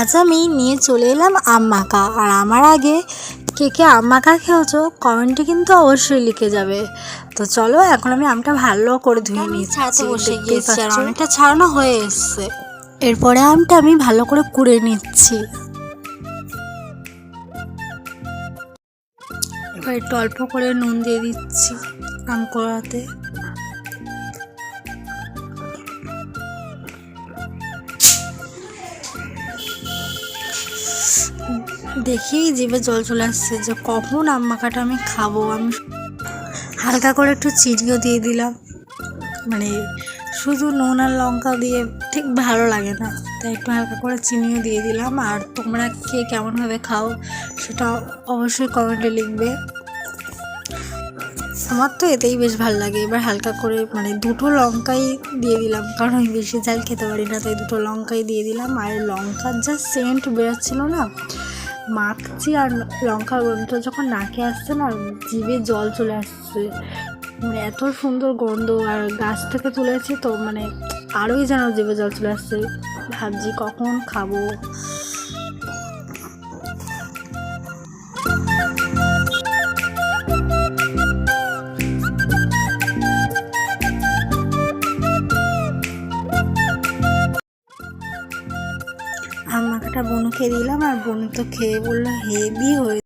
আজ আমি নিয়ে চলে এলাম আম মাখা আর আমার আগে কে কে আম মাখা খেয়েছো কমেন্টে কিন্তু অবশ্যই লিখে যাবে। তো চলো এখন আমি আমটা ভালো করে ধুয়ে নিচ্ছি। ছাড়াতে বসে গিয়েছি আর। অনেকটা ছাড়ানো হয়ে এসছে। এরপরে আমটা আমি ভালো করে কুড়ে নিচ্ছি। এবার একটু অল্প করে নুন দিয়ে দিচ্ছি আম কড়াতে। দেখেই জিভে জল চলে আসছে যে কখন আম মাখাটা আমি খাব। আমি হালকা করে একটু চিনিও দিয়ে দিলাম। মানে শুধু নুন আর লঙ্কা দিয়ে ঠিক ভালো লাগে না। তাই একটু হালকা করে চিনিও দিয়ে দিলাম। আর তোমরা কে কেমনভাবে খাও সেটা অবশ্যই কমেন্টে লিখবে। আমার তো এতেই বেশ ভালো লাগে। এবার হালকা করে মানে দুটো লঙ্কাই দিয়ে দিলাম। কারণ আমি বেশি ঝাল খেতে পারি না, তাই দুটো লঙ্কাই দিয়ে দিলাম। আর লঙ্কার যা সেন্ট বেরোচ্ছিল না মাখছি আর লঙ্কা গন্ধ যখন নাকে আসছে না, জিভে জল চলে আসছে। মানে এত সুন্দর গন্ধ, আর গাছ থেকে তুলেছি তো মানে আরোই যেন জিভে জল চলে আসছে। ভাবছি কখন খাব। বোনকে বনুকে দিলাম আর বনু তো খেয়ে বলল হেভি হয়ে